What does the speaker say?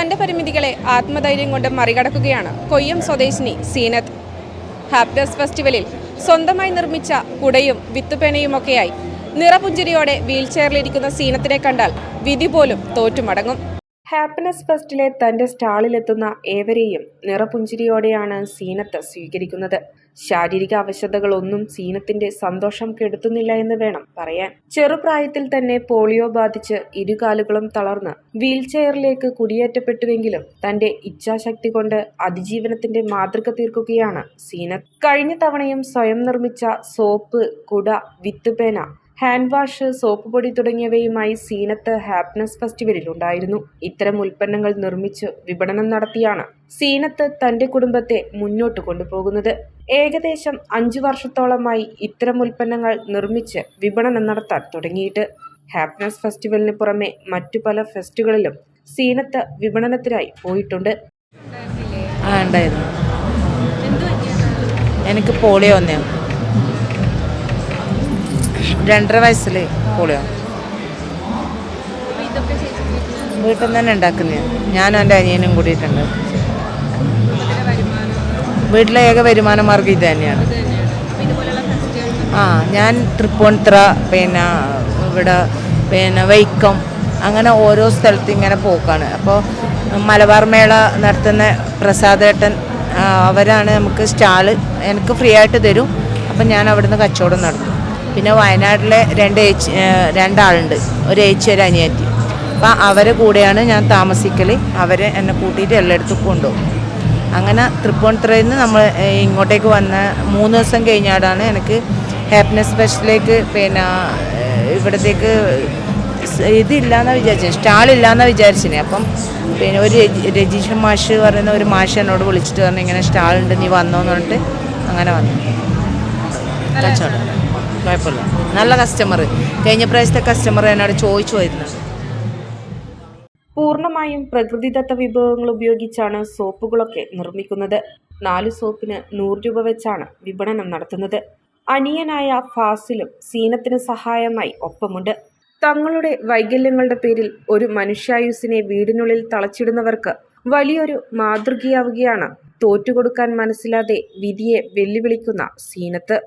തന്റെ പരിമിതികളെ ആത്മധൈര്യം കൊണ്ട് മറികടക്കുകയാണ് കൊയ്യം സ്വദേശിനി സീനത്ത്. ഹാപ്പിനെസ് ഫെസ്റ്റിവലിൽ സ്വന്തമായി നിർമ്മിച്ച കുടയും വിത്തുപേനയുമൊക്കെയായി നിറപുഞ്ചിരിയോടെ വീൽചെയറിലിരിക്കുന്ന സീനത്തിനെ കണ്ടാൽ വിധി പോലും തോറ്റുമടങ്ങും. ഹാപ്പിനെസ് ഫെസ്റ്റിലെ തന്റെ സ്റ്റാളിലെത്തുന്ന ഏവരെയും നിറപുഞ്ചിരിയോടെയാണ് സീനത്ത് സ്വീകരിക്കുന്നത്. ശാരീരിക അവശതകളൊന്നും സീനത്തിന്റെ സന്തോഷം കെടുത്തുന്നില്ല എന്ന് വേണം പറയാൻ. ചെറുപ്രായത്തിൽ തന്നെ പോളിയോ ബാധിച്ച് ഇരുകാലുകളും തളർന്ന് വീൽചെയറിലേക്ക് കുടിയേറ്റപ്പെട്ടുവെങ്കിലും തന്റെ ഇച്ഛാശക്തി കൊണ്ട് അതിജീവനത്തിന്റെ മാതൃക തീർക്കുകയാണ് സീനത്ത്. കഴിഞ്ഞ തവണയും സ്വയം നിർമ്മിച്ച സോപ്പ് കുട വിത്തുപേന ഹാൻഡ് വാഷ് സോപ്പ് പൊടി തുടങ്ങിയവയുമായി സീനത്ത് ഹാപ്പിനെസ് ഫെസ്റ്റിവലിൽ ഉണ്ടായിരുന്നു ഇത്തരം ഉൽപ്പന്നങ്ങൾ നിർമ്മിച്ച് വിപണനം നടത്തിയാണ് സീനത്ത് തന്റെ കുടുംബത്തെ മുന്നോട്ട് കൊണ്ടുപോകുന്നത്. ഏകദേശം അഞ്ചു വർഷത്തോളമായി ഇത്തരം ഉൽപ്പന്നങ്ങൾ നിർമ്മിച്ച് വിപണനം നടത്താൻ തുടങ്ങിയിട്ട്. ഹാപ്പിനെസ് ഫെസ്റ്റിവലിന് പുറമെ മറ്റു പല ഫെസ്റ്റുകളിലും സീനത്ത് വിപണനത്തിനായി പോയിട്ടുണ്ട്. എനിക്ക് പോളിയോ വന്നു. രണ്ടര വയസ്സിൽ പോളിയോ. വീട്ടിൽ തന്നെ ഉണ്ടാക്കുന്ന. ഞാനും എന്റെ അനിയനും കൂടിയിട്ടുണ്ട്. വീട്ടിലെ ഏക വരുമാന മാർഗം ഇത് തന്നെയാണ്. ആ ഞാൻ തൃപ്പൂണിത്തുറ പിന്നെ ഇവിടെ പിന്നെ വൈക്കം അങ്ങനെ ഓരോ സ്ഥലത്ത് ഇങ്ങനെ പോക്കാണ്. അപ്പോൾ മലബാർ മേള നടത്തുന്ന പ്രസാദേട്ടൻ അവരാണ് നമുക്ക് സ്റ്റാൾ എനിക്ക് ഫ്രീ ആയിട്ട് തരും. അപ്പം ഞാൻ അവിടുന്ന് കച്ചവടം നടത്തും. പിന്നെ വയനാട്ടിലെ രണ്ട് ഏച്ചി രണ്ടാളുണ്ട്. ഒരു ഏച്ചി ഒരു അനിയത്തി. അപ്പം അവരെ കൂടെയാണ് ഞാൻ താമസിക്കൽ അവരെ എന്നെ കൂട്ടിയിട്ട് എല്ലായിടത്തും കൊണ്ടുപോകും. അങ്ങനെ തൃപ്പൂണിത്തുറയിൽ നിന്ന് നമ്മൾ ഇങ്ങോട്ടേക്ക് വന്ന മൂന്ന് ദിവസം കഴിഞ്ഞാടാണ് എനിക്ക് ഹാപ്പിനെസ് സ്പെഷ്യലേക്ക് പിന്നെ ഇവിടത്തേക്ക് ഇതില്ലാന്നാ വിചാരിച്ചത്. സ്റ്റാളില്ലാന്നാ വിചാരിച്ചിനെ അപ്പം പിന്നെ ഒരു രജി- രജീഷൻ മാഷ് പറയുന്ന ഒരു മാഷ് എന്നോട് വിളിച്ചിട്ട് പറഞ്ഞു ഇങ്ങനെ സ്റ്റാളുണ്ട് നീ വന്നോന്ന് പറഞ്ഞിട്ട് അങ്ങനെ വന്നു. കച്ചവടം. കുഴപ്പമില്ല. നല്ല കസ്റ്റമർ കഴിഞ്ഞ പ്രാവശ്യത്തെ കസ്റ്റമർ എന്നോട് ചോദിച്ചു വരുന്നത് പൂർണമായും പ്രകൃതിദത്ത വിഭവങ്ങൾ ഉപയോഗിച്ചാണ് സോപ്പുകളൊക്കെ നിർമ്മിക്കുന്നത്. നാല് സോപ്പിന് നൂറ് രൂപ വെച്ചാണ് വിപണനം നടത്തുന്നത്. അനിയനായ ഫാസിലും സീനത്തിന് സഹായമായി ഒപ്പമുണ്ട്. തങ്ങളുടെ വൈകല്യങ്ങളുടെ പേരിൽ ഒരു മനുഷ്യായുസിനെ വീടിനുള്ളിൽ തളച്ചിടുന്നവർക്ക് വലിയൊരു മാതൃകയാവുകയാണ് തോറ്റുകൊടുക്കാൻ മനസ്സിലാതെ വിധിയെ വെല്ലുവിളിക്കുന്ന സീനത്ത്.